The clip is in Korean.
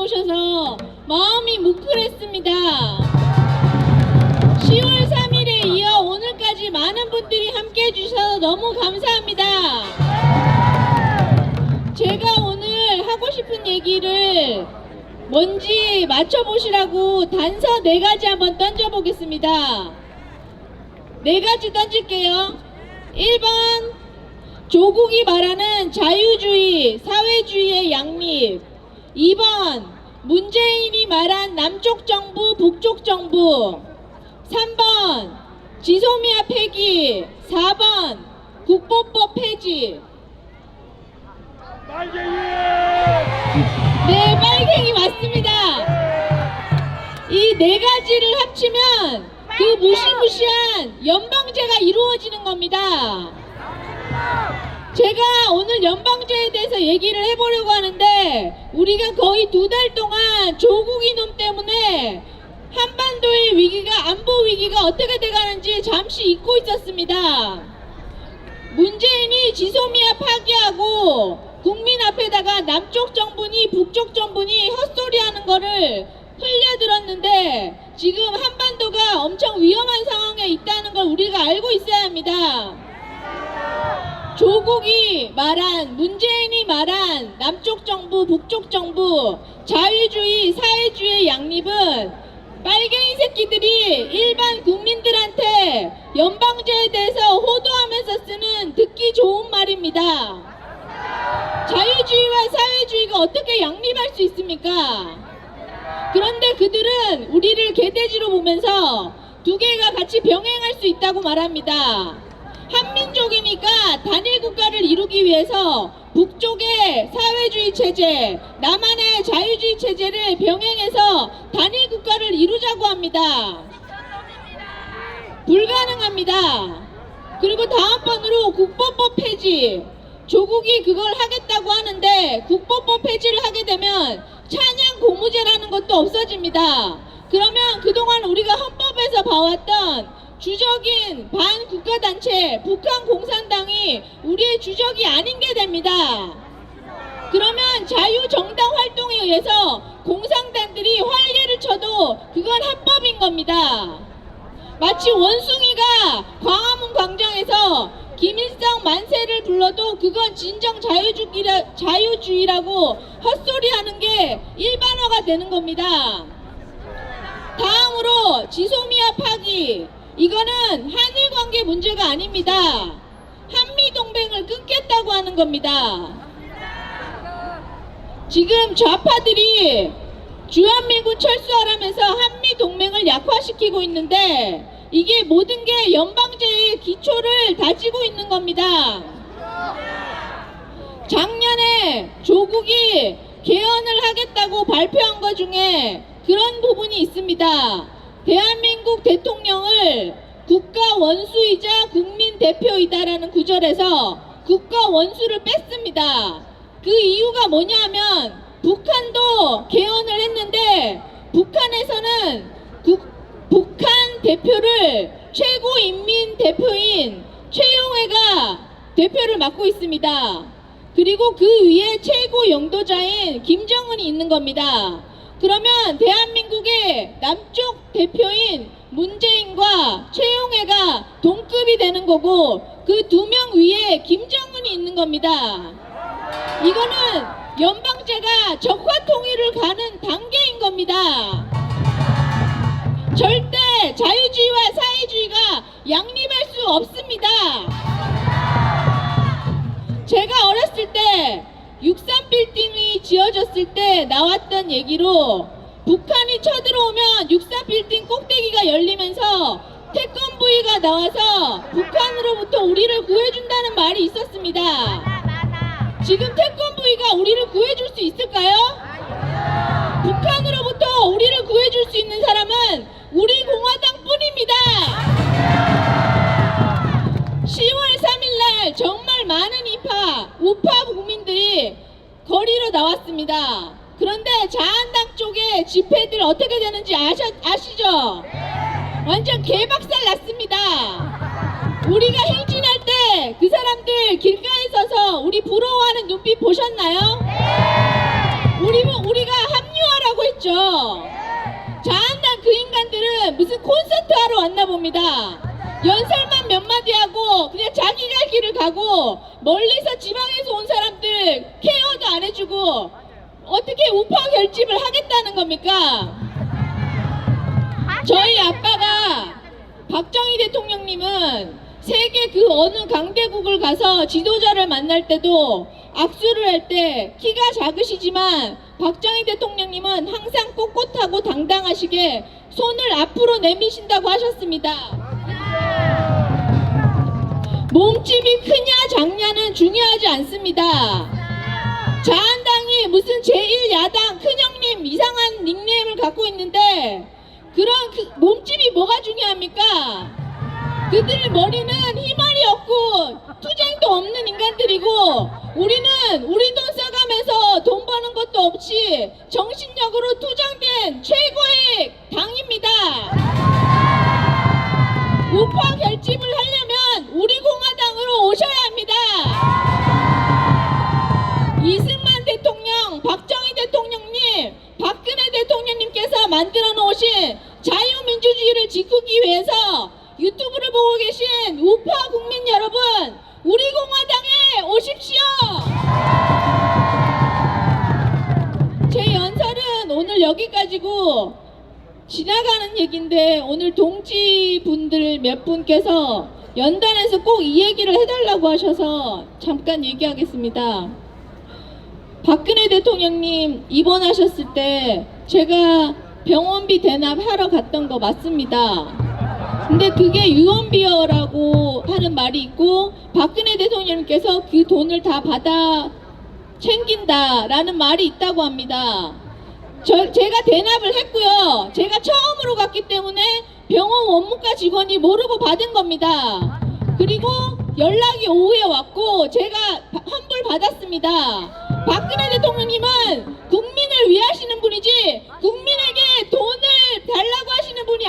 오셔서 마음이 뭉클했습니다. 10월 3일에 이어 오늘까지 많은 분들이 함께 해주셔서 너무 감사합니다. 제가 오늘 하고 싶은 얘기를 뭔지 맞춰보시라고 단서 네 가지 한번 던져보겠습니다. 네 가지 던질게요. 1번, 조국이 말하는 자유주의, 사회주의의 양립. 2번, 문재인이 말한 남쪽 정부, 북쪽 정부. 3번, 지소미아 폐기. 4번, 국보법 폐지. 네, 빨갱이 맞습니다. 이 네 가지를 합치면 그 무시무시한 연방제가 이루어지는 겁니다. 제가 오늘 연방제에 대해서 얘기를 해보려고 하는데 우리가 거의 두 달 동안 조국 이놈 때문에 한반도의 위기가 안보 위기가 어떻게 돼가는지 잠시 잊고 있었습니다. 문재인이 지소미아 파기하고 국민 앞에다가 남쪽 정부니 북쪽 정부니 헛소리하는 거를 흘려들었는데 지금 한반도가 엄청 위험한 상황에 있다는 걸 우리가 알고 있어야 합니다. 조국이 말한 문재인이 말한 남쪽 정부 북쪽 정부 자유주의 사회주의 양립은 빨갱이 새끼들이 일반 국민들한테 연방제에 대해서 호도하면서 쓰는 듣기 좋은 말입니다. 자유주의와 사회주의가 어떻게 양립할 수 있습니까? 그런데 그들은 우리를 개돼지로 보면서 두 개가 같이 병행할 수 있다고 말합니다. 한민족이니까 단일 국가를 이루기 위해서 북쪽의 사회주의 체제, 남한의 자유주의 체제를 병행해서 단일 국가를 이루자고 합니다. 불가능합니다. 그리고 다음번으로 국보법 폐지. 조국이 그걸 하겠다고 하는데 국보법 폐지를 하게 되면 찬양 고무제라는 것도 없어집니다. 그러면 그동안 우리가 헌법에서 봐왔던 주적인 반국가단체 북한 공산당이 우리의 주적이 아닌 게 됩니다. 그러면 자유정당 활동에 의해서 공산당들이 활개를 쳐도 그건 합법인 겁니다. 마치 원숭이가 광화문 광장에서 김일성 만세를 불러도 그건 진정 자유주의라, 자유주의라고 헛소리하는 게 일반화가 되는 겁니다. 다음으로 지소미아 파기. 이거는 한일 관계 문제가 아닙니다. 한미 동맹을 끊겠다고 하는 겁니다. 지금 좌파들이 주한미군 철수하라면서 한미 동맹을 약화시키고 있는데 이게 모든 게 연방제의 기초를 다지고 있는 겁니다. 작년에 조국이 개헌을 하겠다고 발표한 것 중에 그런 부분이 있습니다. 대한민국 대통령을 국가 원수이자 국민 대표이다라는 구절에서 국가 원수를 뺐습니다. 그 이유가 뭐냐면 북한도 개헌을 했는데 북한에서는 국- 북한 대표를 최고인민 대표인 최용해가 대표를 맡고 있습니다. 그리고 그 위에 최고 영도자인 김정은이 있는 겁니다. 그러면 대한민국의 남쪽 대표인 문재인과 최용해가 동급이 되는 거고 그 두 명 위에 김정은이 있는 겁니다. 이거는 연방제가 적화 통일을 가는 단계인 겁니다. 절대 자유주의와 사회주의가 양립할 수 없습니다. 지어졌을 때 나왔던 얘기로 북한이 쳐들어오면 63빌딩 꼭대기가 열리면서 태권부이가 나와서 북한으로부터 우리를 구해준다는 말이 있었습니다. 지금 태권부이가 우리를 구해줄 수 있을까요? 북한으로부터 우리를 구해줄 수 있는 사람은 우리 공화당 뿐입니다. 10월 3일날 정말 많은 이파, 우파 국민들이 거리로 나왔습니다. 그런데 자한당 쪽에 집회들 어떻게 되는지 아셨, 아시죠? 완전 개박살 났습니다. 우리가 행진할 때 그 사람들 길가에 서서 우리 부러워하는 눈빛 보셨나요? 우리, 우리가 합류하라 들어봤죠? 자한당 그 인간들은 무슨 콘서트 하러 왔나 봅니다. 그냥 길을 가고 멀리서 지방에서 온 사람들 케어도 안 해주고 어떻게 우파 결집을 하겠다는 겁니까? 저희 아빠가 박정희 대통령님은 세계 그 어느 강대국을 가서 지도자를 만날 때도 악수를 할 때 키가 작으시지만 박정희 대통령님은 항상 꼿꼿하고 당당하시게 손을 앞으로 내미신다고 하셨습니다. 몸집이 크냐 작냐는 중요하지 않습니다. 자한당이 무슨 제1야당 큰형님 이상한 닉네임을 갖고 있는데 그런 그 몸집이 뭐가 중요합니까? 그들 머리는 희말이 없고 투쟁도 없는 인간들이고 우리는 우리 돈 써가면서 돈 버는 것도 없이 정신력으로 투쟁된 최고의 당입니다. 우파 결집을 지키기 위해서 유튜브를 보고 계신 우파 국민 여러분, 우리 공화당에 오십시오. 제 연설은 오늘 여기까지고 지나가는 얘기인데 오늘 동지분들 몇 분께서 연단에서 꼭 이 얘기를 해달라고 하셔서 잠깐 얘기하겠습니다. 박근혜 대통령님 입원하셨을 때 제가 병원비 대납하러 갔던 거 맞습니다. 근데 그게 유언비어라고 하는 말이 있고 박근혜 대통령님께서 그 돈을 다 받아 챙긴다라는 말이 있다고 합니다. 저, 제가 대납을 했고요. 제가 처음으로 갔기 때문에 병원 원무과 직원이 모르고 받은 겁니다. 그리고 연락이 오후에 왔고 제가 바- 환불 받았습니다. 박근혜 대통령님은 국민을 위하시는 분이지 국민에게 돈을 달라고 하시는 분이.